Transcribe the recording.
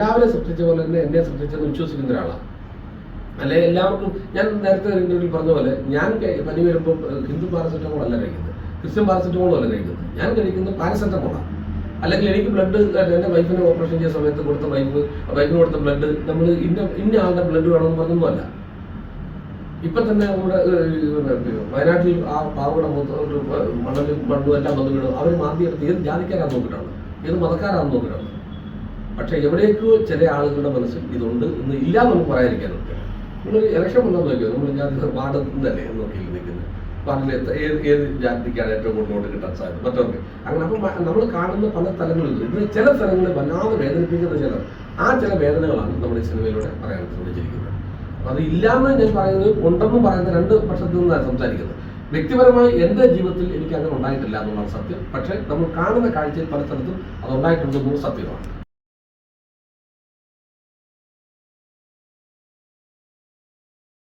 എല്ലാവരെ സൃഷ്ടിച്ച പോലെ തന്നെ എന്നെ സൃഷ്ടിച്ചെന്ന് വിശ്വസിക്കുന്ന ഒരാളാണ് അല്ലെ എല്ലാവർക്കും ഞാൻ നേരത്തെ ഇന്റർവ്യൂവിൽ പറഞ്ഞ പോലെ ഞാൻ പനി വരുമ്പോൾ ഹിന്ദു പാരസെറ്റമോൾ അല്ല കഴിക്കുന്നത്. ക്രിസ്ത്യൻ പാരസെറ്റമോളും അല്ല കഴിക്കുന്നത്. ഞാൻ കഴിക്കുന്നത് പാരസെറ്റമോളാണ് അല്ലെങ്കിൽ എനിക്ക് ബ്ലഡ് എന്റെ വൈഫിനെ ഓപ്പറേഷൻ ചെയ്ത സമയത്ത് കൊടുത്ത വൈഫ് വൈഫിന് കൊടുത്ത ബ്ലഡ് നമ്മൾ ഇന്ന ഇന്ന ആളുടെ ബ്ലഡ് വേണമെന്ന് പറഞ്ഞൊന്നുമല്ല ഇപ്പൊ തന്നെ നമ്മുടെ വയനാട്ടിൽ ആ പാവയുടെ മണലും മണ്ണും എല്ലാം വന്നു വീണു. അവർ മാന്തി എടുത്ത് ഏത് ജാതിക്കാരാന്ന് നോക്കിയിട്ടാണ്? ഏത് മതക്കാരാന്ന് നോക്കിയിട്ടാണ്? പക്ഷെ എവിടേക്കോ ചില ആളുകളുടെ മനസ്സിൽ ഇതുണ്ട് ഇന്ന് ഇല്ല എന്ന് നമുക്ക് പറയാതിരിക്കാൻ നമ്മൾ ഇലക്ഷൻ വന്നാൽ നോക്കിയോ? നമ്മൾ ഞാൻ വാർഡ് നിന്നല്ലേ നോക്കി നിൽക്കുന്നത്? വാർഡിൽ ഏത് ഏത് ജാതിക്കാണ് ഏറ്റവും കൂടുതൽ വോട്ട് കിട്ടാൻ സാധ്യത? മറ്റവർക്ക് അങ്ങനെ അപ്പം നമ്മൾ കാണുന്ന പല സ്ഥലങ്ങളിലും ഇത് ചില സ്ഥലങ്ങളിൽ വല്ലാതെ വേദനിപ്പിക്കുന്ന ചില ആ ചില വേദനകളാണ് നമ്മുടെ സിനിമയിലൂടെ പറയാൻ ശ്രമിച്ചിരിക്കുന്നത്. അപ്പൊ അത് ഇല്ലാന്ന് ഞാൻ പറയുന്നത് ഉണ്ടെന്ന് പറയുന്ന രണ്ട് പക്ഷത്തു നിന്നാണ് സംസാരിക്കുന്നത്. വ്യക്തിപരമായി എന്റെ ജീവിതത്തിൽ എനിക്ക് അങ്ങനെ ഉണ്ടായിട്ടില്ല എന്നുള്ളതാണ് സത്യം. പക്ഷേ നമ്മൾ കാണുന്ന കാഴ്ചയിൽ പല സ്ഥലത്തും അത് ഉണ്ടായിട്ടുണ്ടെന്നത് സത്യമാണ്.